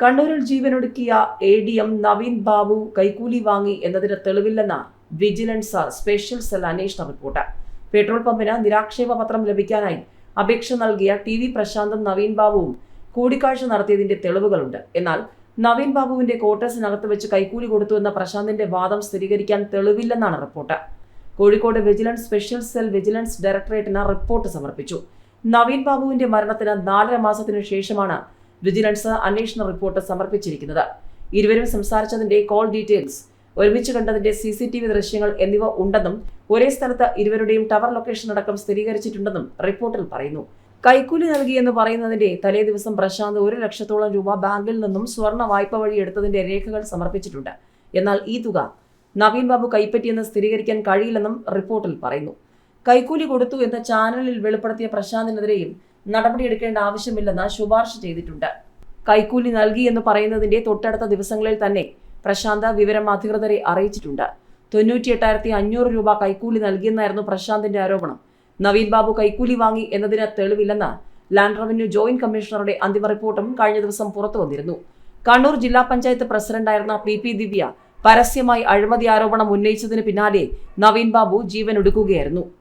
കണ്ണൂരിൽ ജീവനൊടുക്കിയ A D M Naveen Babu കൈക്കൂലി വാങ്ങി എന്നതിന് തെളിവില്ലെന്ന വിജിലൻസ് സ്പെഷ്യൽ സെൽ അന്വേഷണ റിപ്പോർട്ട്. പെട്രോൾ പമ്പിന് നിരാക്ഷേപ പത്രം ലഭിക്കാനായി അപേക്ഷ നൽകിയ ടി വി പ്രശാന്തും നവീൻ ബാബുവും കൂടിക്കാഴ്ച നടത്തിയതിന്റെ തെളിവുകളുണ്ട്. എന്നാൽ നവീൻ ബാബുവിന്റെ ക്വാർട്ടേഴ്സിനകത്ത് വെച്ച് കൈക്കൂലി കൊടുത്തുവെന്ന പ്രശാന്തിന്റെ വാദം സ്ഥിരീകരിക്കാൻ തെളിവില്ലെന്നാണ് report. Kozhikode vigilance special cell vigilance ഡയറക്ടറേറ്റിന് report സമർപ്പിച്ചു. നവീൻ ബാബുവിന്റെ മരണത്തിന് നാലര മാസത്തിനു ശേഷമാണ് വിജിലൻസ് അന്വേഷണ റിപ്പോർട്ട് സമർപ്പിച്ചിരിക്കുന്നത്. ഇരുവരും സംസാരിച്ചതിന്റെ കോൾ ഡീറ്റെയിൽസ് ഒരുമിച്ച് കണ്ടതിന്റെ സി സി ടി വി ദൃശ്യങ്ങൾ എന്നിവ ഉണ്ടെന്നും ഒരേ സ്ഥലത്ത് ഇരുവരുടെയും ടവർ ലൊക്കേഷൻ അടക്കം സ്ഥിരീകരിച്ചിട്ടുണ്ടെന്നും റിപ്പോർട്ടിൽ പറയുന്നു. കൈക്കൂലി നൽകിയെന്ന് പറയുന്നതിന്റെ തലേ ദിവസം പ്രശാന്ത് ഒരു ലക്ഷത്തോളം രൂപ ബാങ്കിൽ നിന്നും സ്വർണ വായ്പ വഴി എടുത്തതിന്റെ രേഖകൾ സമർപ്പിച്ചിട്ടുണ്ട്. എന്നാൽ ഈ തുക നവീൻ ബാബു കൈപ്പറ്റിയെന്ന് സ്ഥിരീകരിക്കാൻ കഴിയില്ലെന്നും റിപ്പോർട്ടിൽ പറയുന്നു. കൈക്കൂലി കൊടുത്തു എന്ന് ചാനലിൽ വെളിപ്പെടുത്തിയ പ്രശാന്തിനെതിരെയും നടപടിയെടുക്കേണ്ട ആവശ്യമില്ലെന്ന് ശുപാർശ ചെയ്തിട്ടുണ്ട്. കൈക്കൂലി നൽകി എന്ന് പറയുന്നതിന്റെ തൊട്ടടുത്ത ദിവസങ്ങളിൽ തന്നെ പ്രശാന്ത് വിവരം അധികൃതരെ അറിയിച്ചിട്ടുണ്ട്. തൊണ്ണൂറ്റി എട്ടായിരത്തി അഞ്ഞൂറ് രൂപ കൈക്കൂലി നൽകിയെന്നായിരുന്നു പ്രശാന്തിന്റെ ആരോപണം. നവീൻ ബാബു കൈക്കൂലി വാങ്ങി എന്നതിന് തെളിവില്ലെന്ന് ലാൻഡ് റവന്യൂ ജോയിന്റ് കമ്മീഷണറുടെ അന്തിമ റിപ്പോർട്ടും കഴിഞ്ഞ ദിവസം പുറത്തു വന്നിരുന്നു. കണ്ണൂർ ജില്ലാ പഞ്ചായത്ത് പ്രസിഡന്റായിരുന്ന പി പി ദിവ്യ പരസ്യമായി അഴിമതി ആരോപണം ഉന്നയിച്ചതിന് പിന്നാലെ നവീൻ ബാബു ജീവൻ ഒടുക്കുകയായിരുന്നു